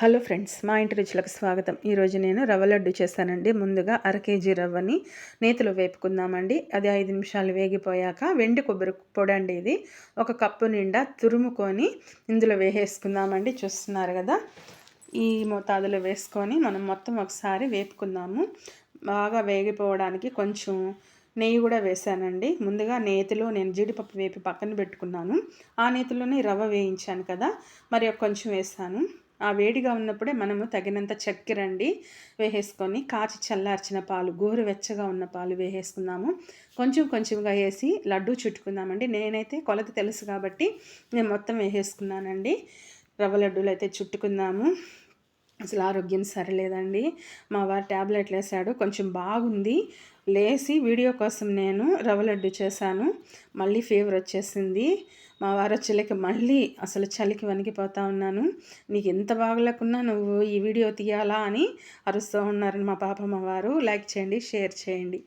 Hello friends మా ఇంటి రుచులకు స్వాగతం. ఈరోజు నేను రవ్వ లడ్డు చేస్తానండి. ముందుగా అర కేజీ రవ్వని నేతిలో వేపుకుందామండి. అది ఐదు నిమిషాలు వేగిపోయాక వెండి కొబ్బరి పొడి అండి ఇది. ఒక కప్పు నిండా తురుముకొని ఇందులో వేసేసుకుందామండి. చూస్తున్నారు కదా? ఈ మోతాదులో వేసుకొని మనం మొత్తం ఒకసారి వేపుకుందాము. బాగా వేగిపోవడానికి కొంచెం నెయ్యి కూడా వేసానండి. ముందుగా నేతిలో నేను జీడిపప్పు వేపి పక్కన పెట్టుకున్నాను. ఆ నేతిలోనే రవ్వ వేయించాను కదా? మరి కొంచెం వేసాను ఆ వేడిగా ఉన్నప్పుడే మనము తగినంత చక్కెర అండి వేసేసుకొని కాచి చల్లార్చిన పాలు గోరు వెచ్చగా ఉన్న పాలు వేసేసుకున్నాము కొంచెం కొంచెంగా వేసి లడ్డు చుట్టుకుందామండి. నేనైతే కొలత తెలుసు కాబట్టి నేను మొత్తం వేసేసుకున్నానండి. రవ్వ లడ్డూలు అయితే చుట్టుకుందాము. అసలు ఆరోగ్యం సరలేదండి. మా వారు ట్యాబ్లెట్లు వేసాడు కొంచెం బాగుంది. లేచి వీడియో కోసం నేను రవ్వ లడ్డు చేశాను. మళ్ళీ ఫీవర్ వచ్చేసింది. మా వారు వచ్చేలేక మళ్ళీ అసలు చలికి వణికిపోతా ఉన్నాను. నీకు ఎంత బాగలేకున్నా నువ్వు ఈ వీడియో తీయాలా అని అరుస్తూ ఉన్నారని మా పాప మా వారు. లైక్ చేయండి షేర్ చేయండి.